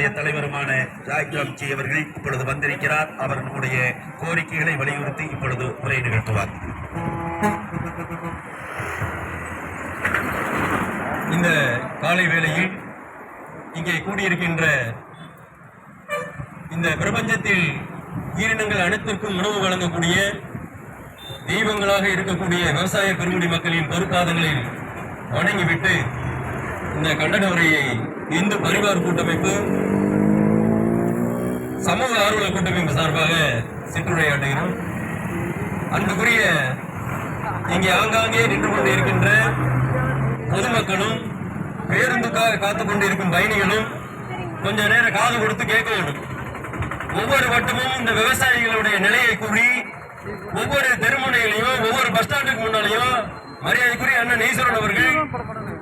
நம்முடைய தலைவருமான ஜாய் ராம்ஜி அவர்கள் இப்பொழுது வந்திருக்கிறார். அவர் நம்முடைய கோரிக்கைகளை வலியுறுத்தி இப்பொழுது உரை நிகழ்த்துவார். இந்த காலை வேளையில் இங்கே கூடியிருக்கின்ற இந்த பிரபஞ்சத்தில் உயிரினங்கள் அனைத்திற்கும் உணவு வழங்கக்கூடிய தெய்வங்களாக இருக்கக்கூடிய விவசாய பெருங்குடி மக்களின் பொறுப்பாதங்களில் வணங்கிவிட்டு இந்த கண்டன உரையை இந்து பரிவார் கூட்டமைப்பு சமூக ஆர்வலர் கூட்டமைப்பு சார்பாக சிற்றுரையாட்டுகிறோம் அன்புக்குரிய இங்கே ஆங்காங்கே நின்று கொண்டு இருக்கின்ற பொதுமக்களும் பேருந்துக்காக காத்துக்கொண்டு இருக்கும் பயணிகளும் கொஞ்ச நேரம் காது கொடுத்து கேட்க வேண்டும். ஒவ்வொரு வட்டமும் இந்த விவசாயிகளுடைய நிலையை கூறி ஒவ்வொரு தெருமுனையிலையும் ஒவ்வொரு பஸ் ஸ்டாண்டுக்கு முன்னாலையும் மரியாதைக்குரிய அண்ணன் ஈஸ்வரன் அவர்கள்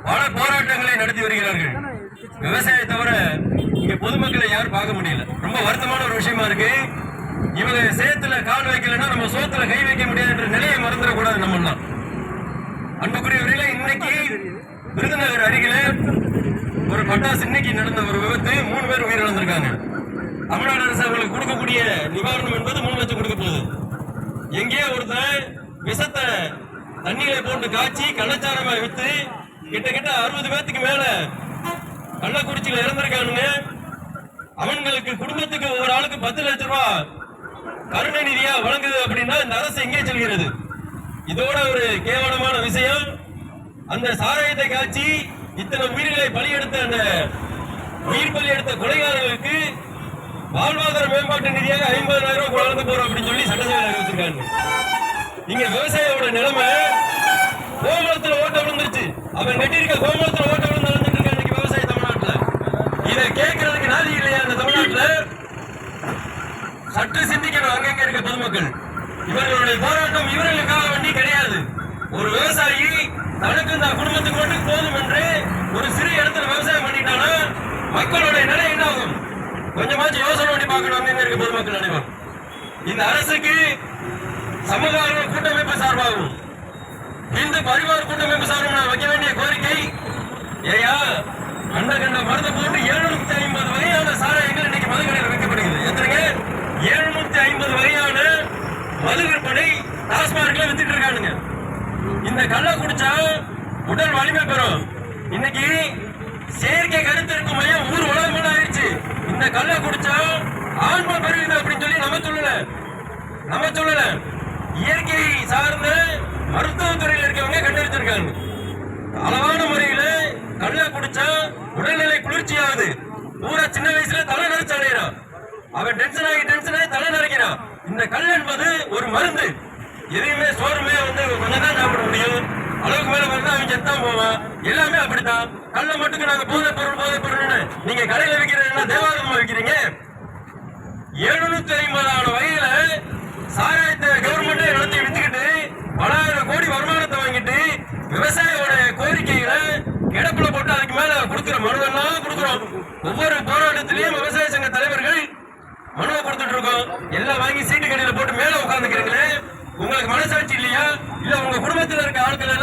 பல போராட்டங்களை நடத்தி வருகிறார்கள். விவசாயத்தை தவிர இங்க பொதுமக்களை யாரும் பார்க்க முடியல. ரொம்ப வருத்தமான ஒரு விஷயமா இருக்கு. இவங்க சேத்துல கால் வைக்கலைன்னா நம்ம சோத்துல கை வைக்க முடியாது என்ற நிலையை மறந்துடக்கூடாது நம்மெல்லாம். அன்புக்குரியவர்கள இன்னைக்கு விருதுநகர் அருகில ஒரு பட்டாசு இன்னைக்கு நடந்த ஒரு விபத்து. மூணு பேர் உயிரிழந்திருக்காங்க. தமிழ்நாடு அரசு அவங்களுக்கு கொடுக்கக்கூடிய நிவாரணம் என்பது மூணு லட்சம் கொடுக்க போகுது. எங்கேயோ ஒருத்தன் விஷத்தை தண்ணியில போட்டு காய்ச்சி கள்ளச்சாரமா வித்து கிட்டத்தட்ட அறுபது பேத்துக்கு மேல கள்ளக்குறிச்சியில இறந்திருக்கானுங்க அவங்களுக்கு குடும்பத்துக்கு ஒரு ஆளுக்கு பத்து லட்சம் ரூபாய் கருணை நிதியா வழங்குது அப்படின்னா இந்த அரசு எங்கே செல்கிறது? இதோட ஒரு கேவலமான விஷயம். அந்த சாராயத்தை காய்ச்சி இத்தனை உயிர்களை பலியெடுத்த அந்த உயிர் பலி எடுத்த கொலைகாரர்களுக்கு வாழ்வாதார மேம்பாட்டு நிதியாக ஐம்பதாயிரம் ரூபாய் வழங்க போறோம் அப்படின்னு சொல்லி சட்டசபை அறிவிச்சிருக்காங்க. இங்க விவசாயியோட நிலைமை கோமலத்துல ஓட்ட விழுந்துருச்சு. அவன் கட்டியிருக்க கோமலம் ஒரு விவசாயி தனக்கு இந்த குடும்பத்துக்கு மட்டும் போதும் என்று ஒரு சிறு இடத்துல விவசாயம் பண்ணிட்டானா மக்களுடைய நிலை என்ன ஆகும் கொஞ்சமாச்சும் யோசனை பண்ணி பார்க்கணும் இருக்கு இருக்க பொதுமக்கள் அனைவரும். இந்த அரசுக்கு சமூக ஆர்வ கூட்டமைப்பு சார்பாகவும் இந்து பரிவார கூட்டமைப்பு சார்பாக நான் வைக்க வேண்டிய கோரிக்கை ஏயா கண்ட கண்ட மருந்து போட்டு ஏழு இன்னைக்கு செயற்கை கருத்திற்கு மையம் ஊர் உலகம் ஆயிடுச்சு. இந்த கல்லை குடிச்சா ஆன்மா பெறுகிறது அப்படின்னு சொல்லி நம்ம சொல்லல. நம்ம சொல்லல. இயற்கை சார்ந்த மருத்துவத்துறையில் இருக்கவங்க கண்டறிஞ்சிருக்காங்க. அளவான முறையில கல்லை குடிச்சா உடல்நிலை குளிர்ச்சி ஆகுது பூரா சின்ன வயசுல தலை நரைச்சு அடையிறான் அவன் டென்ஷன் ஆகி டென்ஷன் ஆகி தலை நரைக்கிறான். இந்த கல் என்பது ஒரு மருந்து. எதையுமே சோறுமே வந்து கொஞ்சம் தான் சாப்பிட முடியும். அளவுக்கு மேல வந்து அவன் செத்தான் போவான். எல்லாமே அப்படித்தான். கள்ள மட்டுக்கு நாங்க போதை பொருள் போதை பொருள்னு. நீங்க கடையில விற்கிறீங்கன்னா தேவாரமா விற்கிறீங்க ஏழு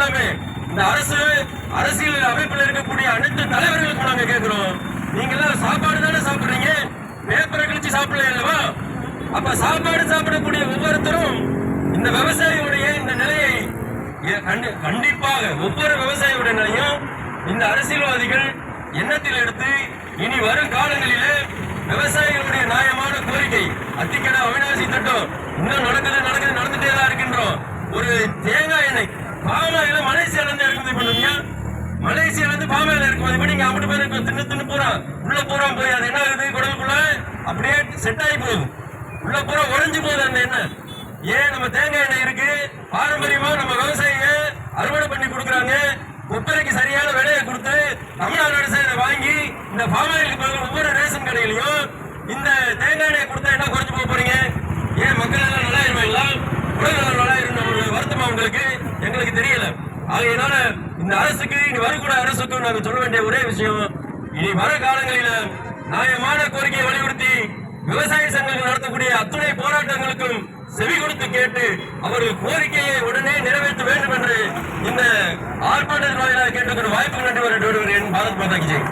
எல்லாமே இந்த அரசு அரசியல் அமைப்பில் இருக்கக்கூடிய அனைத்து தலைவர்களுக்கும் நாங்க கேட்கிறோம். நீங்க எல்லாம் சாப்பாடு தானே சாப்பிடுறீங்க? பேப்பரை கழிச்சு சாப்பிடல அல்லவா அப்ப சாப்பாடு சாப்பிடக்கூடிய ஒவ்வொருத்தரும் இந்த விவசாயியுடைய இந்த நிலையை கண்டிப்பாக ஒவ்வொரு விவசாயியுடைய நிலையும் இந்த அரசியல்வாதிகள் எண்ணத்தில் எடுத்து இனி வரும் காலங்களிலே விவசாயிகளுடைய நியாயமான கோரிக்கை. அத்திக்கடா அவினாசி திட்டம். இன்னும் இறக்குமதி பண்ணி இங்க அப்படி தின்னு தின்னு போறா உள்ள பூரா போய் அது என்ன ஆகுது குடலுக்குள்ள? அப்படியே செட் ஆகி போகுது உள்ள பூரா உறைஞ்சு போகுது அந்த எண்ணெய். ஏன் நம்ம தேங்காய் எண்ணெய் இருக்கு? பாரம்பரியமா நம்ம விவசாயிங்க அறுவடை பண்ணி கொடுக்குறாங்க. கொப்பரைக்கு சரியான விலையை கொடுத்து தமிழ்நாடு அரசு வாங்கி இந்த பாமாயிலுக்கு பதில் ஒவ்வொரு ரேஷன் கடையிலையும் ஆகையினால இந்த அரசுக்கு இனி வரக்கூட அரசுக்கும் நாங்கள் சொல்ல வேண்டிய ஒரே விஷயம் இனி வர காலங்களில நியாயமான கோரிக்கையை வலியுறுத்தி விவசாய சங்கங்கள் நடத்தக்கூடிய அத்துணை போராட்டங்களுக்கும் செவி கொடுத்து கேட்டு அவர்கள் கோரிக்கையை உடனே நிறைவேற்ற வேண்டும் என்று இந்த ஆர்ப்பாட்டத்தின் வாயிலாக கேட்டுக்கொண்டு வாய்ப்பு நன்றி வருகிறேன் பாரத் மாதா ஜெய்